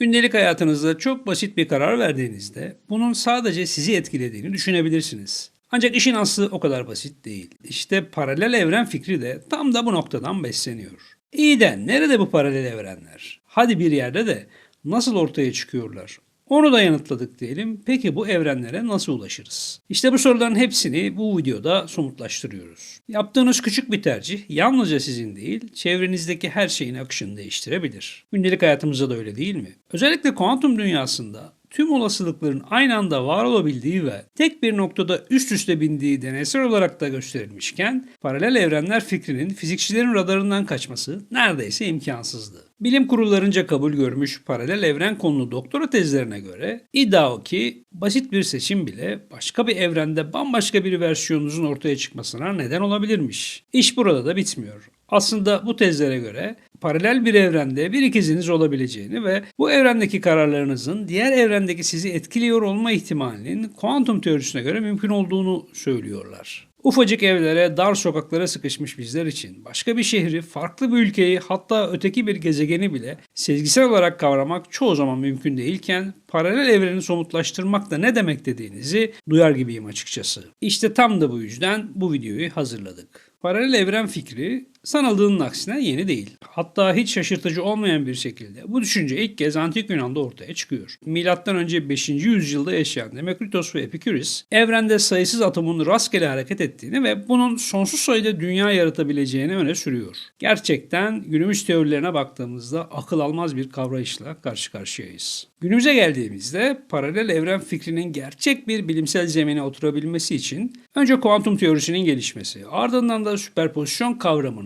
Gündelik hayatınızda çok basit bir karar verdiğinizde bunun sadece sizi etkilediğini düşünebilirsiniz. Ancak işin aslı o kadar basit değil. İşte paralel evren fikri de tam da bu noktadan besleniyor. İyi de nerede bu paralel evrenler? Hadi bir yerde de nasıl ortaya çıkıyorlar? Onu da yanıtladık diyelim. Peki bu evrenlere nasıl ulaşırız? İşte bu soruların hepsini bu videoda somutlaştırıyoruz. Yaptığınız küçük bir tercih yalnızca sizin değil, çevrenizdeki her şeyin akışını değiştirebilir. Gündelik hayatımızda da öyle değil mi? Özellikle kuantum dünyasında tüm olasılıkların aynı anda var olabildiği ve tek bir noktada üst üste bindiği deneysel olarak da gösterilmişken paralel evrenler fikrinin fizikçilerin radarından kaçması neredeyse imkansızdı. Bilim kurullarınca kabul görmüş paralel evren konulu doktora tezlerine göre iddia o ki basit bir seçim bile başka bir evrende bambaşka bir versiyonunuzun ortaya çıkmasına neden olabilirmiş. İş burada da bitmiyor. Aslında bu tezlere göre paralel bir evrende bir ikiziniz olabileceğini ve bu evrendeki kararlarınızın diğer evrendeki sizi etkiliyor olma ihtimalinin kuantum teorisine göre mümkün olduğunu söylüyorlar. Ufacık evlere, dar sokaklara sıkışmış bizler için başka bir şehri, farklı bir ülkeyi hatta öteki bir gezegeni bile sezgisel olarak kavramak çoğu zaman mümkün değilken paralel evreni somutlaştırmak da ne demek dediğinizi duyar gibiyim açıkçası. İşte tam da bu yüzden bu videoyu hazırladık. Paralel evren fikri sanıldığının aksine yeni değil. Hatta hiç şaşırtıcı olmayan bir şekilde bu düşünce ilk kez antik Yunan'da ortaya çıkıyor. Milattan önce 5. yüzyılda yaşayan Demokritos ve Epiküris evrende sayısız atomun rastgele hareket ettiğini ve bunun sonsuz sayıda dünya yaratabileceğini öne sürüyor. Gerçekten günümüz teorilerine baktığımızda akıl almaz bir kavrayışla karşı karşıyayız. Günümüze geldiğimizde paralel evren fikrinin gerçek bir bilimsel zemine oturabilmesi için önce kuantum teorisinin gelişmesi, ardından da süperpozisyon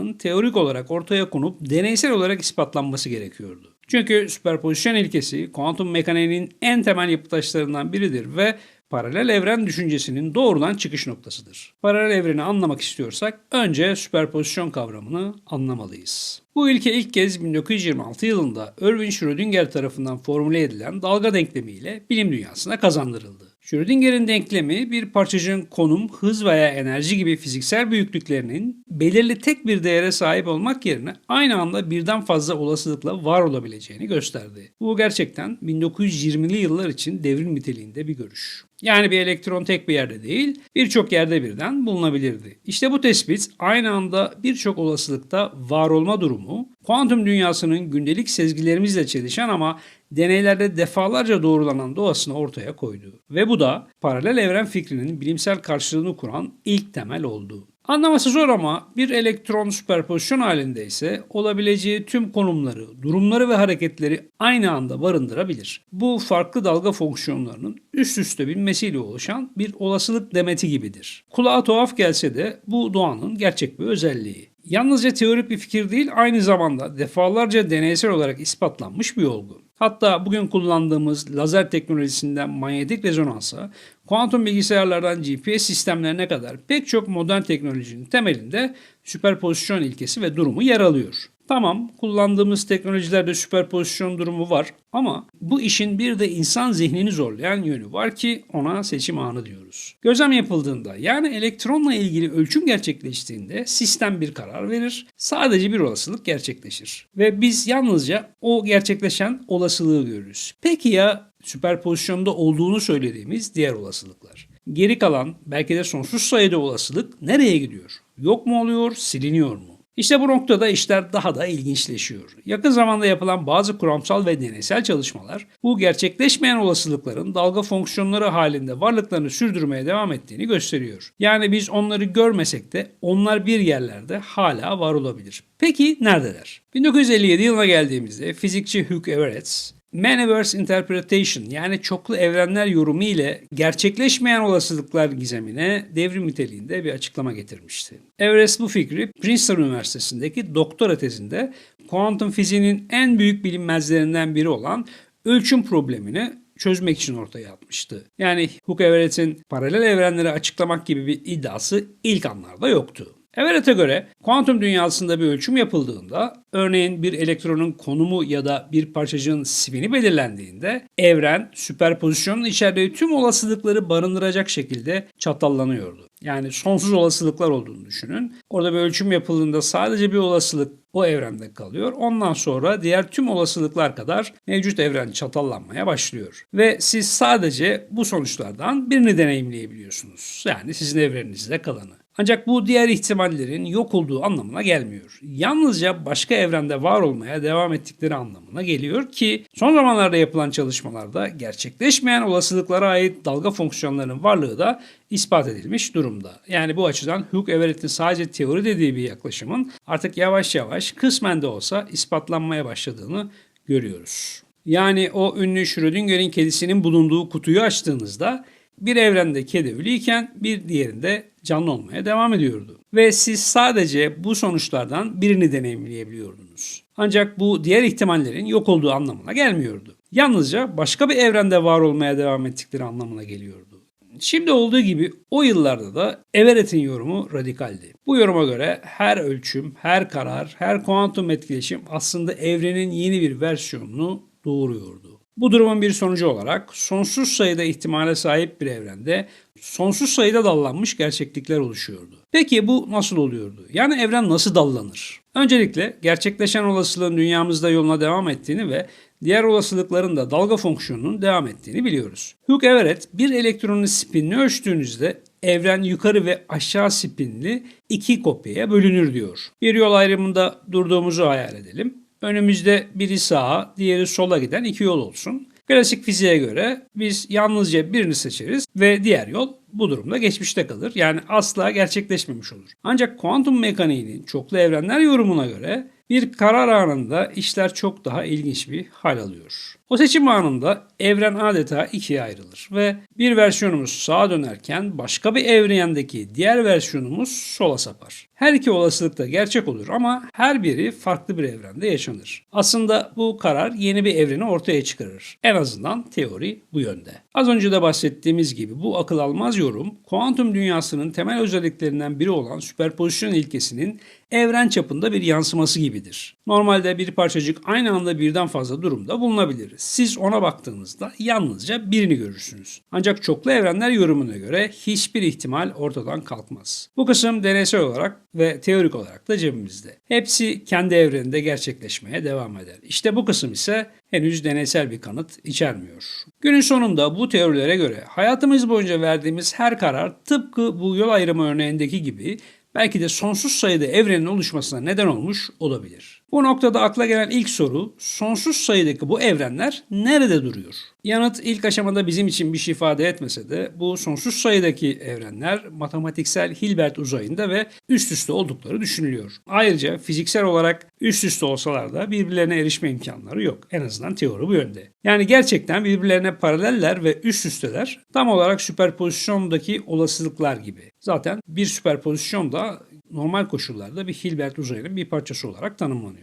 kavramının teorik olarak ortaya konup deneysel olarak ispatlanması gerekiyordu. Çünkü süperpozisyon ilkesi kuantum mekaniğinin en temel yapı taşlarından biridir ve paralel evren düşüncesinin doğrudan çıkış noktasıdır. Paralel evreni anlamak istiyorsak önce süperpozisyon kavramını anlamalıyız. Bu ilke ilk kez 1926 yılında Erwin Schrödinger tarafından formüle edilen dalga denklemiyle bilim dünyasına kazandırıldı. Schrödinger'in denklemi bir parçacığın konum, hız veya enerji gibi fiziksel büyüklüklerinin belirli tek bir değere sahip olmak yerine aynı anda birden fazla olasılıkla var olabileceğini gösterdi. Bu gerçekten 1920'li yıllar için devrim niteliğinde bir görüş. Yani bir elektron tek bir yerde değil, birçok yerde birden bulunabilirdi. İşte bu tespit aynı anda birçok olasılıkta var olma durumu, kuantum dünyasının gündelik sezgilerimizle çelişen ama deneylerde defalarca doğrulanan doğasını ortaya koydu. Ve bu da paralel evren fikrinin bilimsel karşılığını kuran ilk temel oldu. Anlaması zor ama bir elektron süperpozisyon halinde ise olabileceği tüm konumları, durumları ve hareketleri aynı anda barındırabilir. Bu farklı dalga fonksiyonlarının üst üste binmesiyle oluşan bir olasılık demeti gibidir. Kulağa tuhaf gelse de bu doğanın gerçek bir özelliği. Yalnızca teorik bir fikir değil aynı zamanda defalarca deneysel olarak ispatlanmış bir olgu. Hatta bugün kullandığımız lazer teknolojisinden manyetik rezonansa, kuantum bilgisayarlardan GPS sistemlerine kadar pek çok modern teknolojinin temelinde süperpozisyon ilkesi ve durumu yer alıyor. Tamam, kullandığımız teknolojilerde süperpozisyon durumu var ama bu işin bir de insan zihnini zorlayan yönü var ki ona seçim anı diyoruz. Gözlem yapıldığında yani elektronla ilgili ölçüm gerçekleştiğinde sistem bir karar verir. Sadece bir olasılık gerçekleşir. Ve biz yalnızca o gerçekleşen olasılığı görürüz. Peki ya süperpozisyonda olduğunu söylediğimiz diğer olasılıklar? Geri kalan belki de sonsuz sayıda olasılık nereye gidiyor? Yok mu oluyor, siliniyor mu? İşte bu noktada işler daha da ilginçleşiyor. Yakın zamanda yapılan bazı kuramsal ve deneysel çalışmalar bu gerçekleşmeyen olasılıkların dalga fonksiyonları halinde varlıklarını sürdürmeye devam ettiğini gösteriyor. Yani biz onları görmesek de onlar bir yerlerde hala var olabilir. Peki neredeler? 1957 yılına geldiğimizde fizikçi Hugh Everett Manyverse Interpretation yani çoklu evrenler yorumu ile gerçekleşmeyen olasılıklar gizemine devrim niteliğinde bir açıklama getirmişti. Everest bu fikri Princeton Üniversitesi'ndeki doktora tezinde kuantum fiziğinin en büyük bilinmezlerinden biri olan ölçüm problemini çözmek için ortaya atmıştı. Yani Hugh Everett'in paralel evrenleri açıklamak gibi bir iddiası ilk anlarda yoktu. Everett'e göre kuantum dünyasında bir ölçüm yapıldığında, örneğin bir elektronun konumu ya da bir parçacığın spini belirlendiğinde, evren süperpozisyonun içerdiği tüm olasılıkları barındıracak şekilde çatallanıyordu. Yani sonsuz olasılıklar olduğunu düşünün. Orada bir ölçüm yapıldığında sadece bir olasılık o evrende kalıyor. Ondan sonra diğer tüm olasılıklar kadar mevcut evren çatallanmaya başlıyor. Ve siz sadece bu sonuçlardan birini deneyimleyebiliyorsunuz. Yani sizin evreninizde kalanı. Ancak bu diğer ihtimallerin yok olduğu anlamına gelmiyor. Yalnızca başka evrende var olmaya devam ettikleri anlamına geliyor ki son zamanlarda yapılan çalışmalarda gerçekleşmeyen olasılıklara ait dalga fonksiyonlarının varlığı da ispat edilmiş durumda. Yani bu açıdan Hugh Everett'in sadece teori dediği bir yaklaşımın artık yavaş yavaş kısmen de olsa ispatlanmaya başladığını görüyoruz. Yani o ünlü Schrödinger'in kedisinin bulunduğu kutuyu açtığınızda bir evrende kedi ölüyken bir diğerinde canlı olmaya devam ediyordu. Ve siz sadece bu sonuçlardan birini deneyimleyebiliyordunuz. Ancak bu diğer ihtimallerin yok olduğu anlamına gelmiyordu. Yalnızca başka bir evrende var olmaya devam ettikleri anlamına geliyordu. Şimdi olduğu gibi o yıllarda da Everett'in yorumu radikaldi. Bu yoruma göre her ölçüm, her karar, her kuantum etkileşim aslında evrenin yeni bir versiyonunu doğuruyordu. Bu durumun bir sonucu olarak sonsuz sayıda ihtimale sahip bir evrende sonsuz sayıda dallanmış gerçeklikler oluşuyordu. Peki bu nasıl oluyordu? Yani evren nasıl dallanır? Öncelikle gerçekleşen olasılığın dünyamızda yoluna devam ettiğini ve diğer olasılıkların da dalga fonksiyonunun devam ettiğini biliyoruz. Hugh Everett bir elektronun spinini ölçtüğünüzde evren yukarı ve aşağı spinli iki kopyaya bölünür diyor. Bir yol ayrımında durduğumuzu hayal edelim. Önümüzde biri sağa, diğeri sola giden iki yol olsun. Klasik fiziğe göre biz yalnızca birini seçeriz ve diğer yol bu durumda geçmişte kalır. Yani asla gerçekleşmemiş olur. Ancak kuantum mekaniğinin çoklu evrenler yorumuna göre bir karar anında işler çok daha ilginç bir hal alıyor. O seçim anında evren adeta ikiye ayrılır ve bir versiyonumuz sağa dönerken başka bir evrendeki diğer versiyonumuz sola sapar. Her iki olasılık da gerçek olur ama her biri farklı bir evrende yaşanır. Aslında bu karar yeni bir evreni ortaya çıkarır. En azından teori bu yönde. Az önce de bahsettiğimiz gibi bu akıl almaz yorum kuantum dünyasının temel özelliklerinden biri olan süperpozisyon ilkesinin evren çapında bir yansıması gibidir. Normalde bir parçacık aynı anda birden fazla durumda bulunabilir. Siz ona baktığınızda yalnızca birini görürsünüz. Ancak çoklu evrenler yorumuna göre hiçbir ihtimal ortadan kalkmaz. Bu kısım deneysel olarak ve teorik olarak da cebimizde. Hepsi kendi evreninde gerçekleşmeye devam eder. İşte bu kısım ise henüz deneysel bir kanıt içermiyor. Günün sonunda bu teorilere göre hayatımız boyunca verdiğimiz her karar tıpkı bu yol ayrımı örneğindeki gibi belki de sonsuz sayıda evrenin oluşmasına neden olmuş olabilir. Bu noktada akla gelen ilk soru sonsuz sayıdaki bu evrenler nerede duruyor? Yanıt ilk aşamada bizim için bir şey ifade etmese de bu sonsuz sayıdaki evrenler matematiksel Hilbert uzayında ve üst üste oldukları düşünülüyor. Ayrıca fiziksel olarak üst üste olsalar da birbirlerine erişme imkanları yok. En azından teori bu yönde. Yani gerçekten birbirlerine paraleller ve üst üsteler tam olarak süperpozisyondaki olasılıklar gibi. Zaten bir süperpozisyon da normal koşullarda bir Hilbert uzayının bir parçası olarak tanımlanıyor.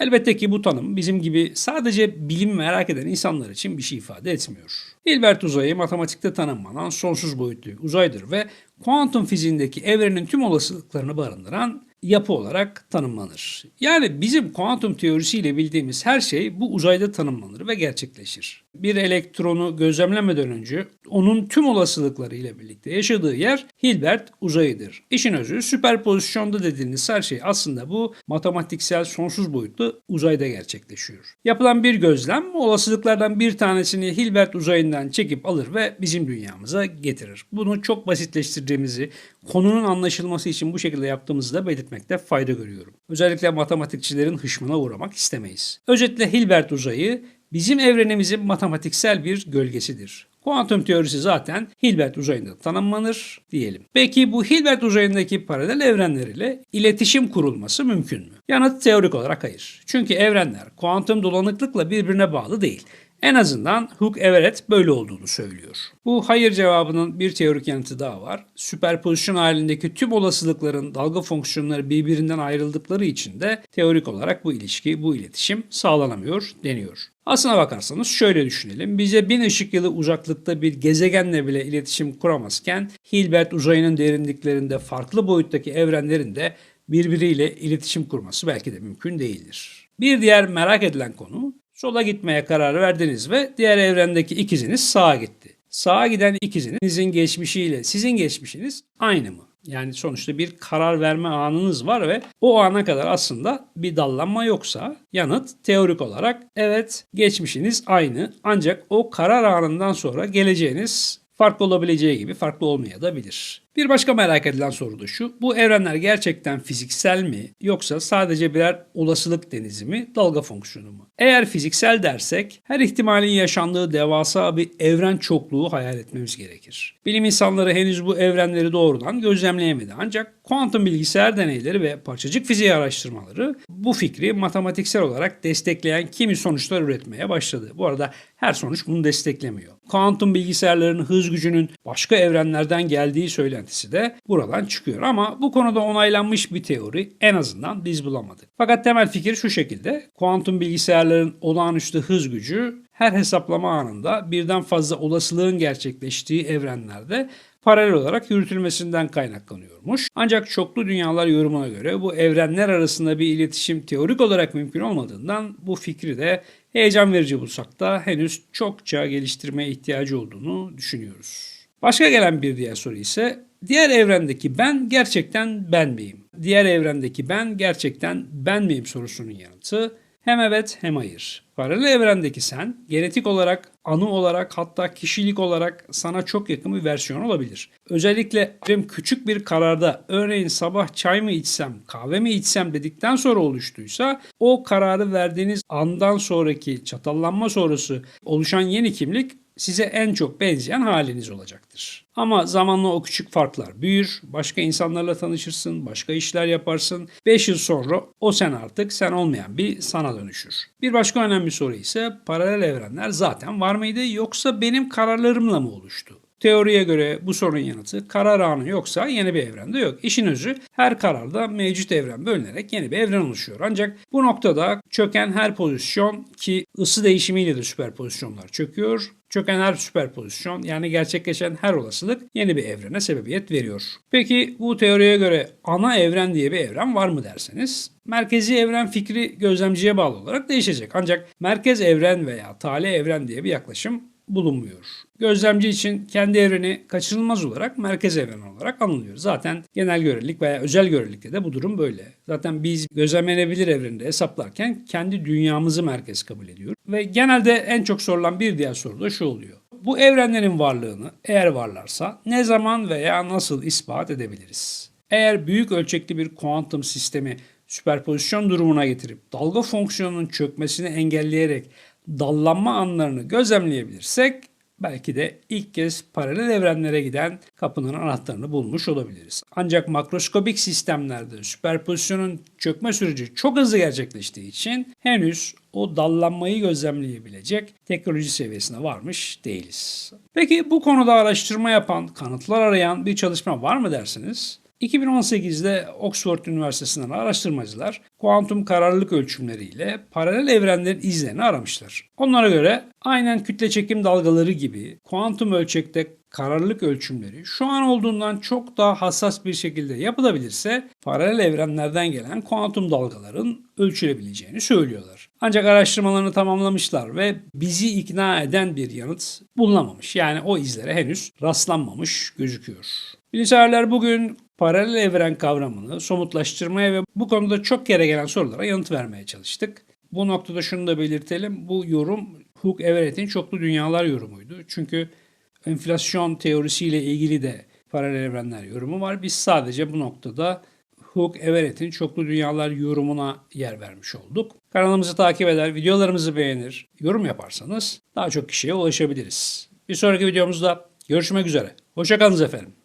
Elbette ki bu tanım bizim gibi sadece bilim merak eden insanlar için bir şey ifade etmiyor. Hilbert uzayı matematikte tanımlanan sonsuz boyutlu uzaydır ve kuantum fiziğindeki evrenin tüm olasılıklarını barındıran yapı olarak tanımlanır. Yani bizim kuantum teorisiyle bildiğimiz her şey bu uzayda tanımlanır ve gerçekleşir. Bir elektronu gözlemlemeden önce onun tüm olasılıkları ile birlikte yaşadığı yer Hilbert uzayıdır. İşin özü süperpozisyonda dediğiniz her şey aslında bu matematiksel sonsuz boyutlu uzayda gerçekleşiyor. Yapılan bir gözlem olasılıklardan bir tanesini Hilbert uzayından çekip alır ve bizim dünyamıza getirir. Bunu çok basitleştirdiğimizi, konunun anlaşılması için bu şekilde yaptığımızı da belirtmekte fayda görüyorum. Özellikle matematikçilerin hışmına uğramak istemeyiz. Özetle Hilbert uzayı bizim evrenimizin matematiksel bir gölgesidir. Kuantum teorisi zaten Hilbert uzayında tanımlanır diyelim. Peki bu Hilbert uzayındaki paralel evrenler ile iletişim kurulması mümkün mü? Yanıt teorik olarak hayır. Çünkü evrenler kuantum dolanıklıkla birbirine bağlı değil. En azından Hugh Everett böyle olduğunu söylüyor. Bu hayır cevabının bir teorik yanıtı daha var. Süperpozisyon halindeki tüm olasılıkların dalga fonksiyonları birbirinden ayrıldıkları için de teorik olarak bu ilişki, bu iletişim sağlanamıyor deniyor. Aslına bakarsanız şöyle düşünelim. Bize bin ışık yılı uzaklıkta bir gezegenle bile iletişim kuramazken Hilbert uzayının derinliklerinde farklı boyuttaki evrenlerin de birbiriyle iletişim kurması belki de mümkün değildir. Bir diğer merak edilen konu sola gitmeye karar verdiniz ve diğer evrendeki ikiziniz sağa gitti. Sağa giden ikizinizin geçmişiyle sizin geçmişiniz aynı mı? Yani sonuçta bir karar verme anınız var ve o ana kadar aslında bir dallanma yoksa yanıt teorik olarak evet geçmişiniz aynı ancak o karar anından sonra geleceğiniz farklı olabileceği gibi farklı olmayabilir. Bir başka merak edilen soru da şu. Bu evrenler gerçekten fiziksel mi yoksa sadece birer olasılık denizi mi, dalga fonksiyonu mu? Eğer fiziksel dersek her ihtimalin yaşandığı devasa bir evren çokluğu hayal etmemiz gerekir. Bilim insanları henüz bu evrenleri doğrudan gözlemleyemedi ancak kuantum bilgisayar deneyleri ve parçacık fiziği araştırmaları bu fikri matematiksel olarak destekleyen kimi sonuçlar üretmeye başladı. Bu arada her sonuç bunu desteklemiyor. Kuantum bilgisayarların hız gücünün başka evrenlerden geldiği söylentisi de buradan çıkıyor ama bu konuda onaylanmış bir teori en azından biz bulamadık. Fakat temel fikir şu şekilde. Kuantum bilgisayarların olağanüstü hız gücü her hesaplama anında birden fazla olasılığın gerçekleştiği evrenlerde paralel olarak yürütülmesinden kaynaklanıyormuş. Ancak çoklu dünyalar yorumuna göre bu evrenler arasında bir iletişim teorik olarak mümkün olmadığından bu fikri de heyecan verici bulsak da henüz çokça geliştirmeye ihtiyacı olduğunu düşünüyoruz. Başka gelen bir diğer soru ise diğer evrendeki ben gerçekten ben miyim? Diğer evrendeki ben gerçekten ben miyim sorusunun yanıtı hem evet hem hayır. Paralel evrendeki sen genetik olarak, anı olarak hatta kişilik olarak sana çok yakın bir versiyon olabilir. Özellikle benim küçük bir kararda örneğin sabah çay mı içsem, kahve mi içsem dedikten sonra oluştuysa o kararı verdiğiniz andan sonraki çatallanma sonrası oluşan yeni kimlik size en çok benzeyen haliniz olacaktır. Ama zamanla o küçük farklar büyür, başka insanlarla tanışırsın, başka işler yaparsın. 5 yıl sonra o sen artık sen olmayan bir sana dönüşür. Bir başka önemli soru ise paralel evrenler zaten var mıydı yoksa benim kararlarımla mı oluştu? Teoriye göre bu sorunun yanıtı karar anı yoksa yeni bir evrende yok. İşin özü her kararda mevcut evren bölünerek yeni bir evren oluşuyor. Ancak bu noktada çöken her pozisyon ki ısı değişimiyle de süperpozisyonlar çöküyor. Çöken her süperpozisyon yani gerçekleşen her olasılık yeni bir evrene sebebiyet veriyor. Peki bu teoriye göre ana evren diye bir evren var mı derseniz merkezi evren fikri gözlemciye bağlı olarak değişecek. Ancak merkez evren veya tali evren diye bir yaklaşım bulunmuyor. Gözlemci için kendi evreni kaçınılmaz olarak merkez evren olarak anılıyor. Zaten genel görelilik veya özel görelilikte de bu durum böyle. Zaten biz gözlemlenebilir evreni hesaplarken kendi dünyamızı merkez kabul ediyoruz. Ve genelde en çok sorulan bir diğer soru da şu oluyor. Bu evrenlerin varlığını eğer varlarsa ne zaman veya nasıl ispat edebiliriz? Eğer büyük ölçekli bir kuantum sistemi süperpozisyon durumuna getirip dalga fonksiyonunun çökmesini engelleyerek dallanma anlarını gözlemleyebilirsek belki de ilk kez paralel evrenlere giden kapının anahtarını bulmuş olabiliriz. Ancak makroskobik sistemlerde süperpozisyonun çökme süreci çok hızlı gerçekleştiği için henüz o dallanmayı gözlemleyebilecek teknoloji seviyesine varmış değiliz. Peki bu konuda araştırma yapan, kanıtlar arayan bir çalışma var mı dersiniz? 2018'de Oxford Üniversitesi'nden araştırmacılar kuantum kararlılık ölçümleriyle paralel evrenlerin izlerini aramışlar. Onlara göre aynen kütle çekim dalgaları gibi kuantum ölçekte kararlılık ölçümleri şu an olduğundan çok daha hassas bir şekilde yapılabilirse paralel evrenlerden gelen kuantum dalgaların ölçülebileceğini söylüyorlar. Ancak araştırmalarını tamamlamışlar ve bizi ikna eden bir yanıt bulunamamış. Yani o izlere henüz rastlanmamış gözüküyor. Bilimseverler bugün paralel evren kavramını somutlaştırmaya ve bu konuda çok kere gelen sorulara yanıt vermeye çalıştık. Bu noktada şunu da belirtelim. Bu yorum Hugh Everett'in çoklu dünyalar yorumuydu. Çünkü enflasyon teorisiyle ilgili de paralel evrenler yorumu var. Biz sadece bu noktada Hugh Everett'in çoklu dünyalar yorumuna yer vermiş olduk. Kanalımızı takip eder, videolarımızı beğenir, yorum yaparsanız daha çok kişiye ulaşabiliriz. Bir sonraki videomuzda görüşmek üzere. Hoşçakalınız efendim.